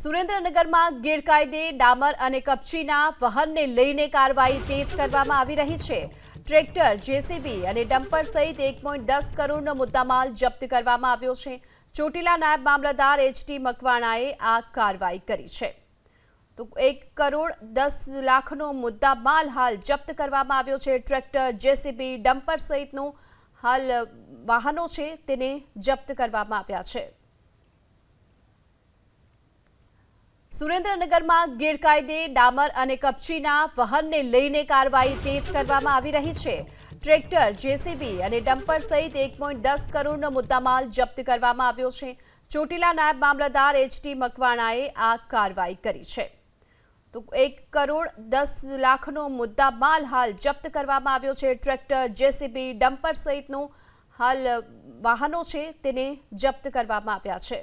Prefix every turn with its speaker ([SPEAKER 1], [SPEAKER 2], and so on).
[SPEAKER 1] સુરેન્દ્રનગરમાં ગેરકાયદે ડામર અને કપચીના વહનને લઈને કાર્યવાહી તેજ કરવામાં આવી રહી છે. ટ્રેક્ટર, જેસીબી અને ડમ્પર સહિત એક દસ કરોડનો મુદ્દામાલ જપ્ત કરવામાં આવ્યો છે. ચોટીલા નાયબ મામલતદાર એચટી મકવાણાએ આ કાર્યવાહી કરી છે. તો એક કરોડ દસ લાખનો મુદ્દા માલ હાલ જપ્ત કરવામાં આવ્યો છે. ટ્રેક્ટર, જેસીબી, ડમ્પર સહિતનું હાલ વાહનો છે, તેને જપ્ત કરવામાં આવ્યા છે. સુરેન્દ્રનગરમાં ગેરકાયદે ડામર અને કપચીના વહનને લઈને કાર્યવાહી તેજ કરવામાં આવી રહી છે. ટ્રેક્ટર, જેસીબી અને ડમ્પર સહિત એક પોઈન્ટ દસ કરોડનો મુદ્દામાલ જપ્ત કરવામાં આવ્યો છે. ચોટીલા નાયબ મામલતદાર એચટી મકવાણાએ આ કાર્યવાહી કરી છે. તો એક કરોડ દસ લાખનો મુદ્દા માલ હાલ જપ્ત કરવામાં આવ્યો છે. ટ્રેક્ટર, જેસીબી, ડમ્પર સહિતનું હાલ વાહનો છે, તેને જપ્ત કરવામાં આવ્યા છે.